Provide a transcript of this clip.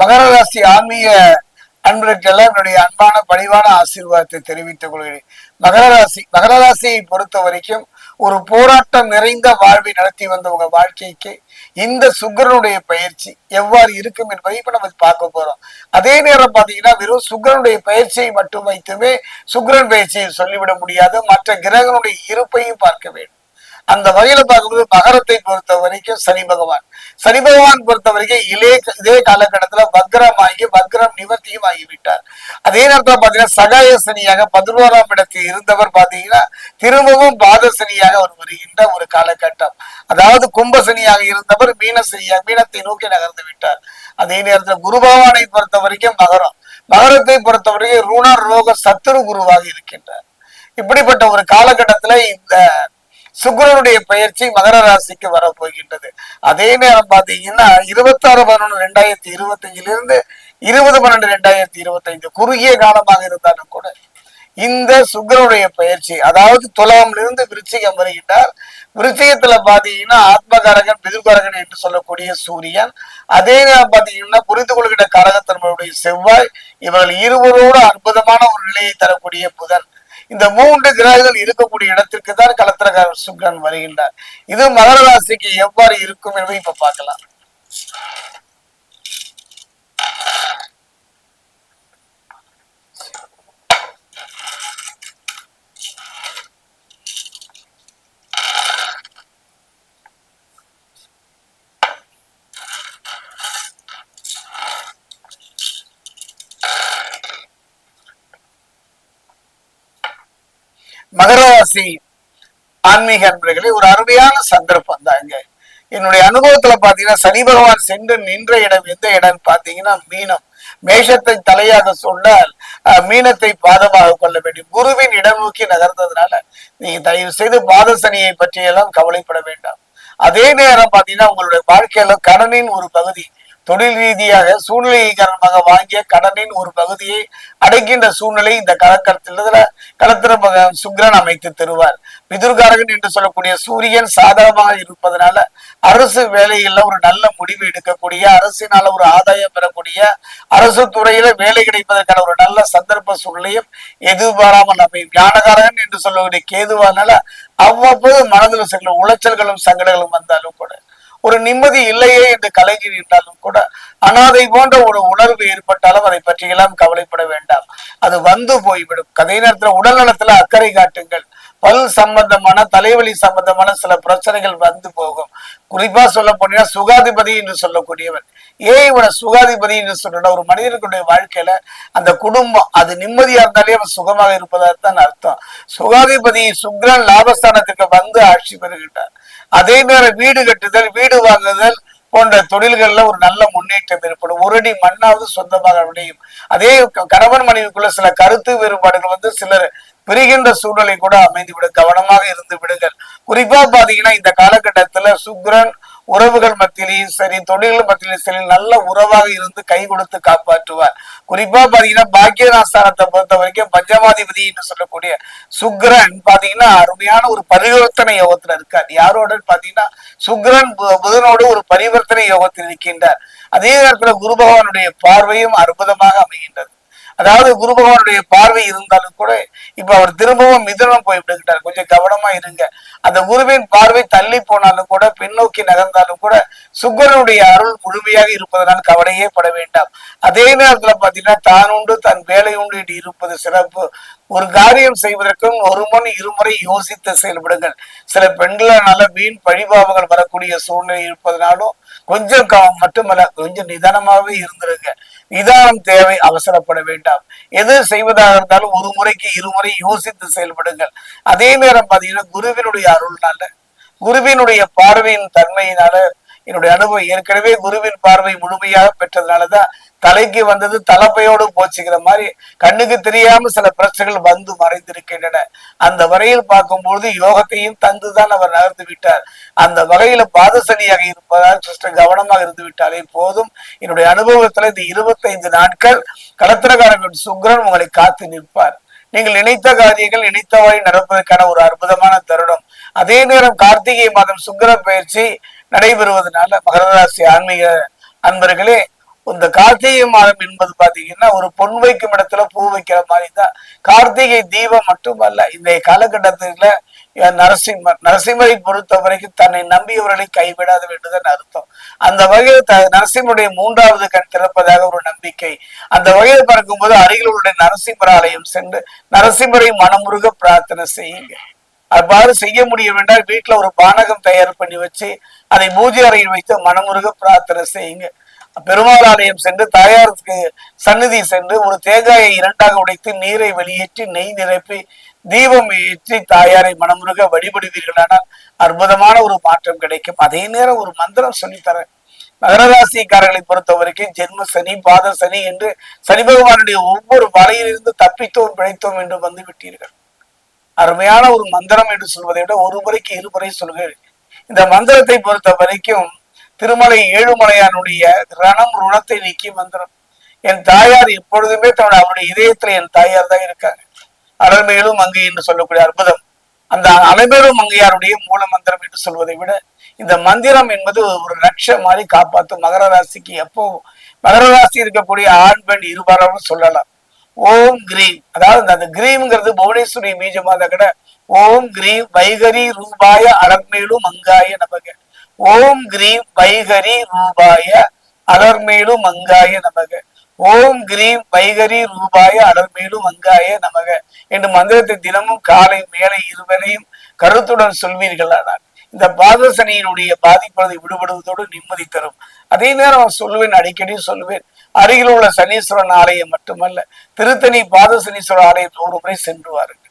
மகர ராசி ஆன்மீக அன்பர்களுக்கெல்லாம் என்னுடைய அன்பான பணிவான ஆசீர்வாதத்தை தெரிவித்துக் கொள்கிறேன். மகர ராசி மகர ராசியை பொறுத்த வரைக்கும் ஒரு போராட்டம் நிறைந்த வாழ்வை நடத்தி வந்த உங்க வாழ்க்கைக்கு இந்த சுக்கரனுடைய பயிற்சி எவ்வாறு இருக்கும் என்பதை இப்ப நம்ம பார்க்க போறோம். அதே நேரம் பாத்தீங்கன்னா வெறும் சுக்கரனுடைய பயிற்சியை மட்டும் வைத்துமே சுக்கிரன் பயிற்சியை சொல்லிவிட முடியாது. மற்ற கிரகனுடைய இருப்பையும் பார்க்க வேண்டும். அந்த வகையில பார்க்கும்போது மகரத்தை பொறுத்த வரைக்கும் சனி பகவான். சனி பகவான் பொறுத்த வரைக்கும் இலே இதே காலகட்டத்துல வக்ரம் ஆகி வக்ரம் நிவர்த்தியும் ஆகிவிட்டார். அதே நேரத்துல பாத்தீங்கன்னா சகாய சனியாக பதினோராம் இடத்தில் இருந்தவர் பாத்தீங்கன்னா திரும்பவும் பாத சனியாக அவர் வருகின்ற ஒரு காலகட்டம். அதாவது கும்ப சனியாக இருந்தவர் மீன சனியாக மீனத்தை நோக்கி நகர்ந்து விட்டார். அதே நேரத்துல குரு பகவானை பொறுத்த வரைக்கும் மகரம். மகரத்தை பொறுத்த வரைக்கும் ரூணா ரோக சத்துரு குருவாக இருக்கின்றார். இப்படிப்பட்ட ஒரு காலகட்டத்துல இந்த சுக்கரனுடைய பயிற்சி மகர ராசிக்கு வரப்போகின்றது. அதே நேரம் பார்த்தீங்கன்னா இருபத்தி ஆறு பதினொன்று ரெண்டாயிரத்தி இருபத்தஞ்சிலிருந்து இருந்து இருபது பன்னெண்டு ரெண்டாயிரத்தி இருபத்தைந்து குறுகிய காலமாக இருந்தாலும் கூட இந்த சுக்கரனுடைய பயிற்சி அதாவது துலாமிலிருந்து விருச்சிகம் வருகின்றார். விருச்சிகத்துல பாத்தீங்கன்னா ஆத்மகாரகன் பிதுர்காரகன் என்று சொல்லக்கூடிய சூரியன். அதே நேரம் பாத்தீங்கன்னா புரிந்து கொள்கிற காரகத்தன்மையுடைய செவ்வாய் இவர்கள் இருவரோடு அற்புதமான ஒரு நிலையை தரக்கூடிய புதன். இந்த மூன்று கிரகங்கள் இருக்கக்கூடிய இடத்திற்கு தான் கலத்திரகாரர் சுக்ரன் வருகின்றார். இது மகர ராசிக்கு எவ்வாறு இருக்கும் என்பதை இப்ப பார்க்கலாம். மகராசி ஆன்மீக அன்பர்களே ஒரு அருமையான சந்தர்ப்பம் தான் இங்க. என்னுடைய அனுபவத்துல பாத்தீங்கன்னா சனி பகவான் சென்று நின்ற இடம் எந்த இடம் பாத்தீங்கன்னா மீனம். மேஷத்தை தலையாக சொன்னால் அஹ், மீனத்தை பாதமாக கொள்ள வேண்டும். குருவின் இடம் நோக்கி நகர்ந்ததுனால நீங்க தயவு செய்து பாத சனியை பற்றியெல்லாம் கவலைப்பட வேண்டாம். அதே நேரம் பாத்தீங்கன்னா உங்களுடைய வாழ்க்கையில கடனின் ஒரு பகுதி தொழில் ரீதியாக சூழ்நிலை காரணமாக வாங்கிய கடனின் ஒரு பகுதியை அடைக்கின்ற சூழ்நிலை இந்த கலக்கரத்தில் கலத்திர சுக்ரன் அமைத்து தருவார். பிதுர்காரகன் என்று சொல்லக்கூடிய சூரியன் சாதகமாக இருப்பதனால அரசு வேலைகள்ல ஒரு நல்ல முடிவு எடுக்கக்கூடிய அரசினால ஒரு ஆதாயம் பெறக்கூடிய அரசு துறையில வேலை கிடைப்பதற்கான ஒரு நல்ல சந்தர்ப்ப சூழ்நிலையும் எதிர்பாராமல் அமையும். ஞானகாரகன் என்று சொல்லக்கூடிய கேதுவானால அவ்வப்போது மனதில் சில உளைச்சல்களும் சங்கடங்களும் வந்தாலும் கூட ஒரு நிம்மதி இல்லையே என்று கலங்கி நின்றாலும் கூட அனாதை போன்ற ஒரு உணர்வு ஏற்பட்டாலும் அதை பற்றியெல்லாம் கவலைப்பட வேண்டாம். அது வந்து போய்விடும். அதே நேரத்துல உடல் நலத்துல அக்கறை காட்டுங்கள். பல் சம்பந்தமான தலைவலி சம்பந்தமான சில பிரச்சனைகள் வந்து போகும். குறிப்பா சொல்ல போனீங்கன்னா சுகாதிபதி என்று சொல்லக்கூடியவன். ஏன் இவனை சுகாதிபதி என்று சொல்ற ஒரு மனிதனுடைய வாழ்க்கையில அந்த குடும்பம் அது நிம்மதியா இருந்தாலே அவன் சுகமாக இருப்பதாக அர்த்தம். சுகாதிபதி சுக்ரன் லாபஸ்தானத்துக்கு வந்து ஆட்சி பெறுகின்றார். அதே நேரம் வீடு கட்டுதல் வீடு வாங்குதல் போன்ற தொழில்கள்ல ஒரு நல்ல முன்னேற்றம் ஏற்படும். ஒரு அடி மண்ணாவது சொந்தமாக விடையும் அதே கணவன் மனைவிக்குள்ள சில கருத்து வேறுபாடுகள் வந்து சிலர் பிரிகின்ற சூழ்நிலை கூட அமைந்து விட கவனமாக இருந்து விடுங்கள். குறிப்பா பாத்தீங்கன்னா இந்த காலகட்டத்துல சுக்ரன் உறவுகள் மத்தியிலையும் சரி தொழில்கள் மத்தியிலும் சரி நல்ல உறவாக இருந்து கை கொடுத்து காப்பாற்றுவார். குறிப்பா பாத்தீங்கன்னா பாக்கியநாஸ்தானத்தை பொறுத்த வரைக்கும் பஞ்சமாதிபதி என்று சொல்லக்கூடிய சுக்ரன் பாத்தீங்கன்னா அருமையான ஒரு பரிவர்த்தனை யோகத்துல இருக்கார். யாரோட பாத்தீங்கன்னா சுக்ரன் பு- புதனோடு ஒரு பரிவர்த்தனை யோகத்தில் இருக்கின்றார். அதே நேரத்துல குரு பகவானுடைய பார்வையும் அற்புதமாக அமைகின்றது. அதாவது குரு பகவானுடைய பார்வை இருந்தாலும் கூட இப்ப அவர் திரும்பவும் மிதனம் போய் விடுகிட்டார் கொஞ்சம் கவனமா இருங்க. அந்த குருவின் பார்வை தள்ளி போனாலும் கூட பின்னோக்கி நகர்ந்தாலும் கூட சுக்கரனுடைய அருள் முழுமையாக இருப்பதனால் கவலையே பட வேண்டாம். அதே நேரத்துல பாத்தீங்கன்னா தான் உண்டு தன் வேலை உண்டு என்று இருப்பது சிறப்பு. ஒரு காரியம் செய்வதற்கும் ஒரு முறை இருமுறை யோசித்து செயல்படுங்கள். சில பெண்களால வீண் பழிபாவங்கள் வரக்கூடிய சூழ்நிலை இருப்பதனாலும் கொஞ்சம் மட்டுமல்ல கொஞ்சம் நிதானமாகவே இருந்துருங்க. நிதானம் தேவை அவசரப்பட வேண்டாம். எது செய்வதாக இருந்தாலும் ஒரு முறைக்கு இருமுறை யோசித்து செயல்படுங்கள். அதே நேரம் பாத்தீங்கன்னா குருவினுடைய அருள்னால குருவினுடைய பார்வையின் தன்மையினால என்னுடைய அனுபவம் ஏற்கனவே குருவின் பார்வை முழுமையாக பெற்றதுனாலதான் தலைக்கு வந்தது தலைப்பையோடு போச்சுக்கிற மாதிரி கண்ணுக்கு தெரியாம சில பிரச்சனைகள் வந்து மறைந்திருக்கின்றன. அந்த வரையில் பார்க்கும்பொழுது யோகத்தையும் தந்துதான் அவர் நகர்ந்து விட்டார். அந்த வகையில பாதசனியாக இருப்பதால் சிஸ்டர் கவனமாக இருந்து விட்டாலே போதும். என்னுடைய அனுபவத்துல இந்த இருபத்தைந்து நாட்கள் கடத்திரக்காரர்கள் சுக்ரன் உங்களை காத்து நிற்பார். நீங்கள் நினைத்த காரியங்கள் நினைத்தவாறு நடப்பதற்கான ஒரு அற்புதமான தருணம். அதே நேரம் கார்த்திகை மாதம் சுக்கர பயிற்சி நடைபெறுவதனால மகர ராசி ஆன்மீக அன்பர்களே இந்த கார்த்திகை மாதம் என்பது பாத்தீங்கன்னா ஒரு பொன் வைக்கும் இடத்துல பூ வைக்கிற மாதிரி தான். கார்த்திகை தீபம் மட்டுமல்ல இந்த காலகட்டத்துல அஹ், நரசிம்மர் நரசிம்மரை பொறுத்த வரைக்கும் தன்னை நம்பியவர்களை கைவிடாத வேண்டுதான் அர்த்தம். அந்த வகையில் த நரசிம்மருடைய மூன்றாவது கண் திறப்பதாக ஒரு நம்பிக்கை. அந்த வகையில் பார்க்கும்போது அருகில் உள்ள நரசிம்மர் ஆலயம் சென்று நரசிம்மரை மனமுருக பிரார்த்தனை செய்யுங்க. அவ்வாறு செய்ய முடிய என்றால் வீட்டுல ஒரு பானகம் தயார் பண்ணி வச்சு அதை பூஜை அறையில் வைத்து மனமுருக பிரார்த்தனை செய்யுங்க. பெருமாள் ஆலயம் சென்று தாயாருக்கு சந்நிதி சென்று ஒரு தேங்காயை இரண்டாக உடைத்து நீரை வெளியேற்றி நெய் நிரப்பி தீபம் ஏற்றி தாயாரை மனமுருக வழிபடுவீர்களானால் அற்புதமான ஒரு மாற்றம் கிடைக்கும். அதே நேரம் ஒரு மந்திரம் சொல்லித்தரேன் மகரராசிக்காரர்களை பொறுத்த வரைக்கும் ஜென்ம சனி பாத சனி என்று சனி பகவானுடைய ஒவ்வொரு வலையிலிருந்து தப்பித்தோம் பிழைத்தோம் என்று வந்து விட்டீர்கள் அருமையான ஒரு மந்திரம் என்று சொல்வதை விட ஒரு முறைக்கு இருமுறை சொல்கிறேன் இந்த மந்திரத்தை பொறுத்த வரைக்கும் திருமலை ஏழுமலையானுடைய ரணம் ருணத்தை நீக்கி மந்திரம். என் தாயார் எப்பொழுதுமே தன்னோட அவருடைய இதயத்துல என் தாயார் தான் இருக்காங்க அலமேலும் மங்கை என்று சொல்லக்கூடிய அற்புதம். அந்த அலமேலும் மங்கையாருடைய மூல மந்திரம் என்று சொல்வதை விட இந்த மந்திரம் என்பது ஒரு லட்ச மாதிரி காப்பாற்றும் மகர ராசிக்கு எப்போ மகர ராசி இருக்கக்கூடிய ஆண் பெண் இருபாரும் சொல்லலாம். ஓம் கிரீம். அதாவது அந்த கிரீம்ங்கிறது புவனேஸ்வரி பீஜமாக கூட ஓம் கிரீம் வைகரி ரூபாய அலர்மேலும் மங்காய நமக. ஓம் கிரீம் வைகரி ரூபாய அலர்மேலு மங்காய நமக. ஓம் கிரீம் வைகரி ரூபாய அலர்மேலு மங்காய நமக. என்று மந்திரத்தை தினமும் காலை மேலே இருவரையும் கருத்துடன் சொல்வீர்களானால் இந்த பாதசனியினுடைய பாதிப்பதை விடுபடுவதோடு நிம்மதி தரும். அதே நேரம் சொல்லுவேன் அடிக்கடி சொல்லுவேன். அருகில் உள்ள சனீஸ்வரன் ஆலயம் மட்டுமல்ல திருத்தணி பாதசனீஸ்வரர் ஆலயம் ஒரு முறை சென்று வாருங்கள்.